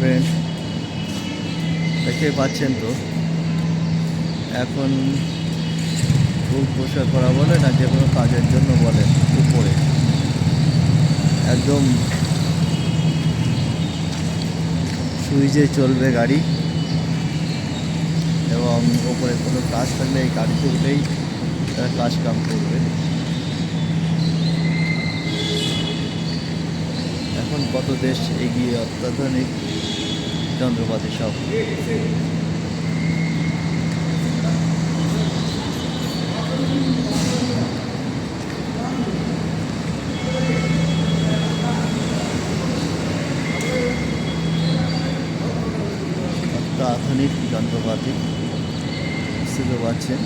Friend দেখতে পাচ্ছেন তো। এখন ফুল পোশাক করা বলে না, যে কোনো কাজের জন্য বলে উপরে। একদম সুইচে চলবে গাড়ি। এবং ওপরে কোনো কাজ থাকলে এই গাড়িতে উঠেই তারা কাজ কাম করবে। এখন কত দেশ এগিয়ে অত্যাধুনিক যন্ত্রপাতি সব অত্যাধুনিক যন্ত্রপাতি বুঝতে পারছেন।